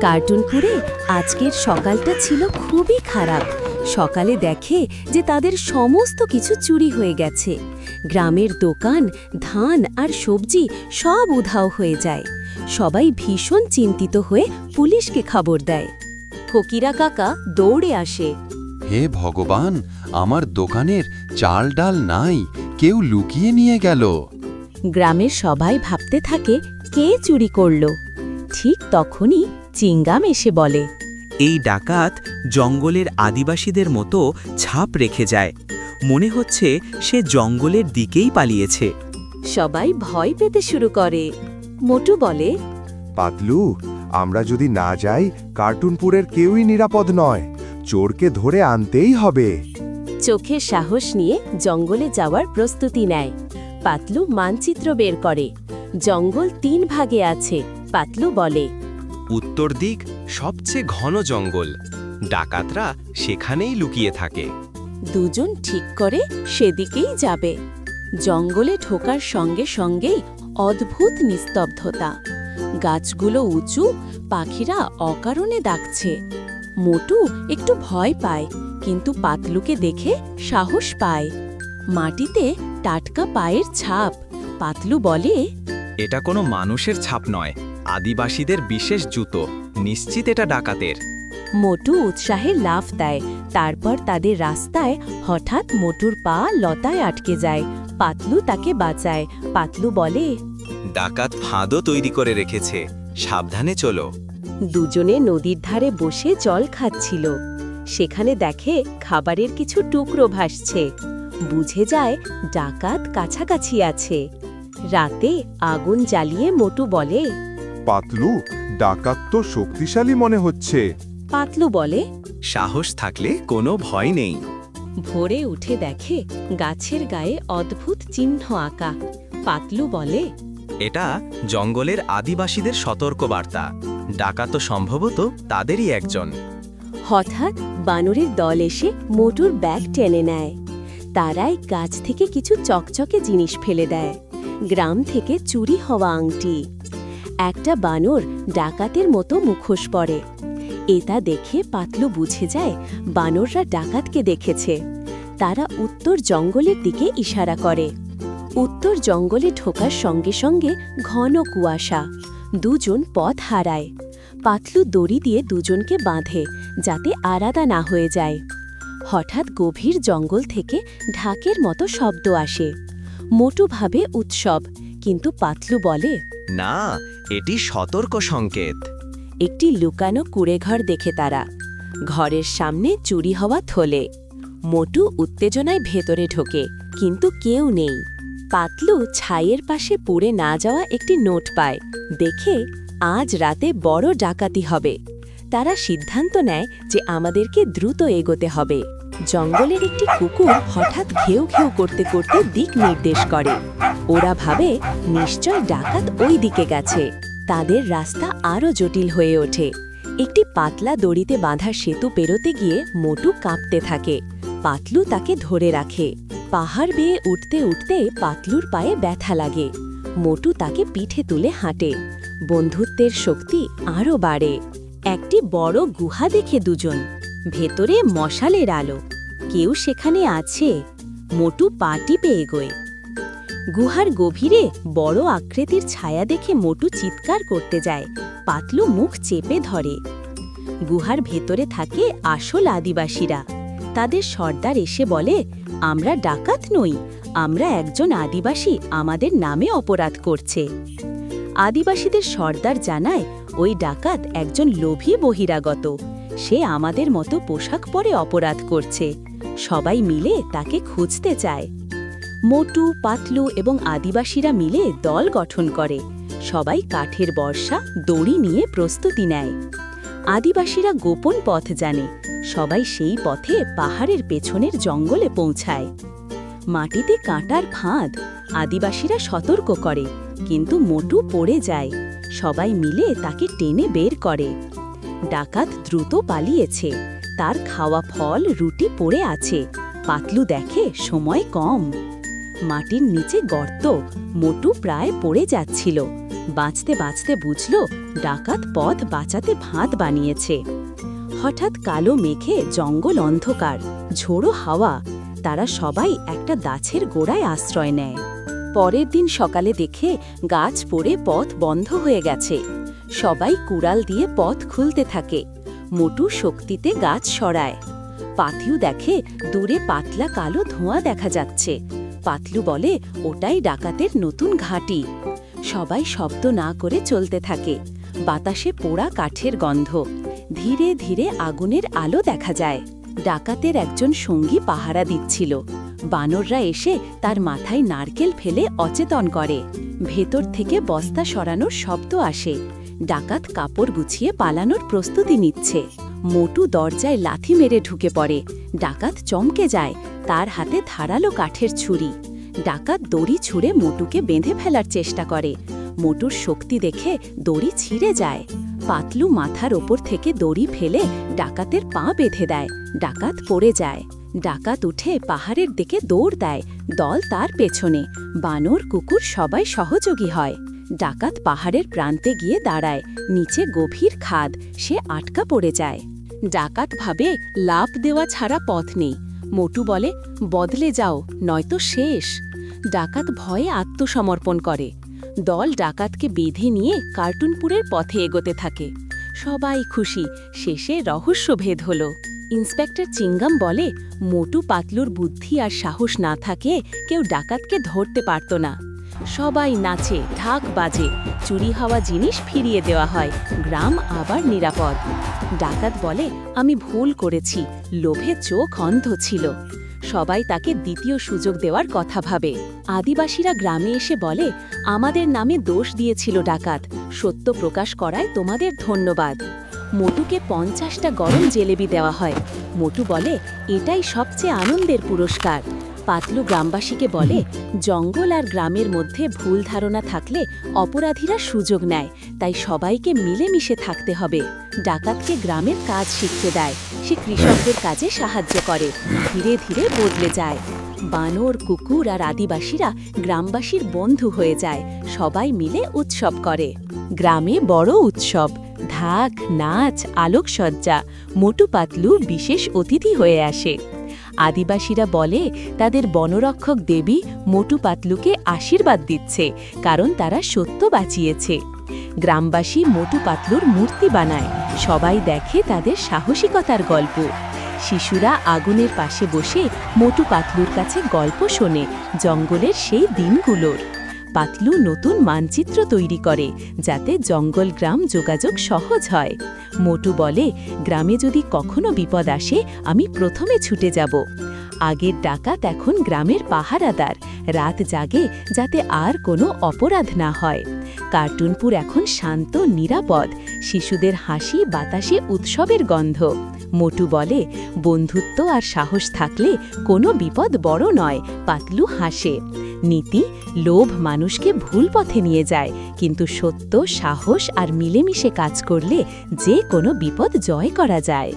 কার্টুনপুরে আজকের সকালটা ছিল খুবই খারাপ। সকালে দেখে যে তাদের সমস্ত কিছু চুরি হয়ে গেছে। গ্রামের দোকান ধান আর সবজি সব উধাও হয়ে যায়। সবাই ভীষণ চিন্তিত হয়ে পুলিশকে খবর দেয়। ফকিরা কাকা দৌড়ে আসে। হে ভগবান আমার দোকানের চাল ডাল নাই কেউ লুকিয়ে নিয়ে গেল। গ্রামের সবাই ভাবতে থাকে কে চুরি করল? ঠিক তখনই চিঙ্গাম এসে বলে এই ডাকাত জঙ্গলের আদিবাসীদের মতো ছাপ রেখে যায়। মনে হচ্ছে সে জঙ্গলের দিকেই পালিয়েছে। সবাই ভয় পেতে শুরু করে। মোটু বলে পাতলু আমরা যদি না যাই কার্টুনপুরের কেউই নিরাপদ নয়। চোরকে ধরে আনতেই হবে। চোখে সাহস নিয়ে জঙ্গলে যাওয়ার প্রস্তুতি নেয়। পাতলু মানচিত্র বের করে। জঙ্গল তিন ভাগে আছে। পাতলু বলে উত্তর দিক সবচেয়ে ঘন জঙ্গল। ডাকাতরা সেখানেই লুকিয়ে থাকে। দুজন ঠিক করে সেদিকেই যাবে। জঙ্গলে ঢোকার সঙ্গে সঙ্গেই অদ্ভুত নিস্তব্ধতা। গাছগুলো উঁচু পাখিরা অকারণে ডাকছে। মোটু একটু ভয় পায় কিন্তু পাতলুকে দেখে সাহস পায়। মাটিতে টাটকা পায়ের ছাপ। পাতলু বলে এটা কোনো মানুষের ছাপ নয় আদিবাসীদের বিশেষ জুতো নিশ্চিত এটা ডাকাতের। মোটু উৎসাহে লাফ দেয় তারপর তাদের রাস্তায় হঠাৎ মোটুর পা লতায় আটকে যায় পাতলু তাকে বাঁচায় পাতলু বলে ডাকাত ফাঁদও তৈরি করে রেখেছে সাবধানে চলো। দুজনে নদীর ধারে বসে জল খাচ্ছিল সেখানে দেখে খাবারের কিছু টুকরো ভাসছে বুঝে যায় ডাকাত কাছাকাছি আছে। রাতে আগুন জ্বালিয়ে মোটু বলে পাতলু ডাকাত তো শক্তিশালী মনে হচ্ছে। পাতলু বলে সাহস থাকলে কোনো ভয় নেই। ভোরে উঠে দেখে গাছের গায়ে অদ্ভুত চিহ্ন আঁকা। পাতলু বলে এটা জঙ্গলের আদিবাসীদের সতর্কবার্তা। ডাকাত সম্ভবত তাদেরই একজন। হঠাৎ বানরের দল এসে মোটুর ব্যাগ টেনে নেয়। তারাই গাছ থেকে কিছু চকচকে জিনিস ফেলে দেয়। গ্রাম থেকে চুরি হওয়া আংটি। একটা বানর ডাকাতের মতো মুখোশ পরে। এটা দেখে পাতলু বুঝে যায় বানররা ডাকাতকে দেখেছে। তারা উত্তর জঙ্গলের দিকে ইশারা করে। উত্তর জঙ্গলে ঢোকার সঙ্গে সঙ্গে ঘন কুয়াশা। দুজন পথ হারায়। পাতলু দড়ি দিয়ে দুজনকে বাঁধে যাতে আলাদা না হয়ে যায়। হঠাৎ গভীর জঙ্গল থেকে ঢাকের মতো শব্দ আসে। মোটুভাবে উৎসব কিন্তু পাতলু বলে। না এটি সতর্ক সংকেত। একটি লুকানো কুড়েঘর দেখে তারা। ঘরের সামনে চুরি হওয়া থলে। মোটু উত্তেজনায় ভেতরে ঢোকে কিন্তু কেউ নেই। পাতলু ছাইয়ের পাশে পুড়ে না যাওয়া একটি নোট পায়। দেখে আজ রাতে বড় ডাকাতি হবে। তারা সিদ্ধান্ত নেয় যে আমাদেরকে দ্রুত এগোতে হবে। জঙ্গলের একটি কুকুর হঠাৎ ঘেউ ঘেউ করতে করতে দিক নির্দেশ করে। ওরা ভাবে, নিশ্চয় ডাকাত ওই দিকে গেছে। তাদের রাস্তা আরও জটিল হয়ে ওঠে। একটি পাতলা দড়িতে বাঁধা সেতু পেরোতে গিয়ে মোটু কাঁপতে থাকে। পাতলু তাকে ধরে রাখে। পাহাড় বেয়ে উঠতে উঠতে পাতলুর পায়ে ব্যথা লাগে। মোটু তাকে পিঠে তুলে হাঁটে। বন্ধুত্বের শক্তি আরও বাড়ে। একটি বড় গুহা দেখে দুজন ভেতরে মশালের আলো। কেউ সেখানে আছে। মোটু পা টিপে এগোয়। গুহার গভীরে বড় আকৃতির ছায়া দেখে মোটু চিৎকার করতে যায়। পাতলু মুখ চেপে ধরে। গুহার ভেতরে থাকে আসল আদিবাসীরা। তাদের সর্দার এসে বলে, আমরা ডাকাত নই। আমরা একজন আদিবাসী। আমাদের নামে অপরাধ করছে। আদিবাসীদের সর্দার জানায়, ওই ডাকাত একজন লোভী বহিরাগত। সে আমাদের মতো পোশাক পরে অপরাধ করছে। সবাই মিলে তাকে খুঁজতে চায়। মোটু, পাতলু এবং আদিবাসীরা মিলে দল গঠন করে। সবাই কাঠের বর্ষা, দড়ি নিয়ে প্রস্তুতি নেয়। আদিবাসীরা গোপন পথ জানে। সবাই সেই পথে পাহাড়ের পেছনের জঙ্গলে পৌঁছায়। মাটিতে কাঁটার ফাঁদ আদিবাসীরা সতর্ক করে, কিন্তু মোটু পড়ে যায়। সবাই মিলে তাকে টেনে বের করে। ডাকাত দ্রুত পালিয়েছে। তার খাওয়া ফল, রুটি পড়ে আছে। পাতলু দেখে সময় কম। মাটির নিচে গর্ত, মোটু প্রায় পড়ে যাচ্ছিল। বাঁচতে বাঁচতে বুঝল, ডাকাত পথ বাঁচাতে ভাত বানিয়েছে। হঠাৎ কালো মেঘে জঙ্গল অন্ধকার, ঝোড়ো হাওয়া। তারা সবাই একটা গাছের গোড়ায় আশ্রয় নেয়। পরের দিন সকালে দেখে গাছ পড়ে পথ বন্ধ হয়ে গেছে। সবাই কুড়াল দিয়ে পথ খুলতে থাকে। মোটু শক্তিতে গাছ সরায়। পাতলু দেখে দূরে পাতলা কালো ধোঁয়া দেখা যাচ্ছে। পাতলু বলে, ওটাই ডাকাতের নতুন ঘাঁটি। সবাই শব্দ না করে চলতে থাকে। বাতাসে পোড়া কাঠের গন্ধ। ধীরে ধীরে আগুনের আলো দেখা যায়। ডাকাতের একজন সঙ্গী পাহারা দিচ্ছিল। বানররা এসে তার মাথায় নারকেল ফেলে অচেতন করে। ভেতর থেকে বস্তা সরানোর শব্দ আসে। ডাকাত কাপড় গুছিয়ে পালানোর প্রস্তুতি নিচ্ছে। মোটু দরজায় লাথি মেরে ঢুকে পড়ে। ডাকাত চমকে যায়, তার হাতে ধারালো কাঠের ছুরি। ডাকাত দড়ি ছুঁড়ে মোটুকে বেঁধে ফেলার চেষ্টা করে। মোটুর শক্তি দেখে দড়ি ছিঁড়ে যায়। পাতলু মাথার ওপর থেকে দড়ি ফেলে ডাকাতের পা বেঁধে দেয়। ডাকাত পড়ে যায়। ডাকাত উঠে পাহাড়ের দিকে দৌড় দেয়। দল তার পেছনে। বানর, কুকুর সবাই সহযোগী হয়। ডাকাত পাহাড়ের প্রান্তে গিয়ে দাঁড়ায়। নিচে গভীর খাদ, সে আটকা পড়ে যায়। ডাকাত ভাবে লাভ দেওয়া ছাড়া পথ নেই। মোটু বলে, বদলে যাও, নয়তো শেষ। ডাকাত ভয়ে আত্মসমর্পণ করে। দল ডাকাতকে বেঁধে নিয়ে কার্টুনপুরের পথে এগোতে থাকে। সবাই খুশি, শেষে রহস্যভেদ হল। ইন্সপেক্টর চিঙ্গাম বলে, মোটু পাতলুর বুদ্ধি আর সাহস না থাকে, কেউ ডাকাতকে ধরতে পারত না। সবাই নাচে, ঢাক বাজে, চুরি হওয়া জিনিস ফিরিয়ে দেওয়া হয়, গ্রাম আবার নিরাপদ। ডাকাত বলে, আমি ভুল করেছি, লোভে চোখ অন্ধ ছিল। সবাই তাকে দ্বিতীয় সুযোগ দেওয়ার কথা ভাবে। আদিবাসীরা গ্রামে এসে বলে, আমাদের নামে দোষ দিয়েছিল ডাকাত, সত্য প্রকাশ করায় তোমাদের ধন্যবাদ। মোটুকে পঞ্চাশটা গরম জেলেবি দেওয়া হয়। মোটু বলে, এটাই সবচেয়ে আনন্দের পুরস্কার। পাতলু গ্রামবাসীকে বলে, জঙ্গল আর গ্রামের মধ্যে ভুল ধারণা থাকলে অপরাধীরা সুযোগ নেয়, তাই সবাইকে মিলেমিশে থাকতে হবে। ডাকাতকে গ্রামের কাজ শিখতে দেয়, সে কৃষকদের কাজে সাহায্য করে, ধীরে ধীরে বদলে যায়। বানর, কুকুর আর আদিবাসীরা গ্রামবাসীর বন্ধু হয়ে যায়, সবাই মিলে উৎসব করে। গ্রামে বড় উৎসব, ঢাক, নাচ, আলোকসজ্জা, মোটু পাতলু বিশেষ অতিথি হয়ে আসে। আদিবাসীরা বলে, তাদের বনরক্ষক দেবী মোটু পাতলুকে আশীর্বাদ দিচ্ছে, কারণ তারা সত্য বাঁচিয়েছে। গ্রামবাসী মোটু পাতলুর মূর্তি বানায়, সবাই দেখে তাদের সাহসিকতার গল্প। শিশুরা আগুনের পাশে বসে মোটু পাতলুর কাছে গল্প শোনে, জঙ্গলের সেই দিনগুলোর। পাতলু নতুন মানচিত্র তৈরি করে, যাতে জঙ্গল গ্রাম যোগাযোগ সহজ হয়। মোটু বলে, গ্রামে যদি কখনো বিপদ আসে, আমি প্রথমে ছুটে যাব। আগের ডাকাত এখন গ্রামের পাহারাদার। রাত জাগে যাতে আর কোনো অপরাধ না হয়। কার্টুনপুর এখন শান্ত, নিরাপদ। শিশুদের হাসি, বাতাসে উৎসবের গন্ধ। মোটু বলে, বন্ধুত্ব আর সাহস থাকলে কোনো বিপদ বড় নয়, পাতলু হাসে। নীতি লোভ মানুষকে ভুল পথে নিয়ে যায়, কিন্তু সত্য, সাহস আর মিলেমিশে কাজ করলে যে কোনো বিপদ জয় করা যায়।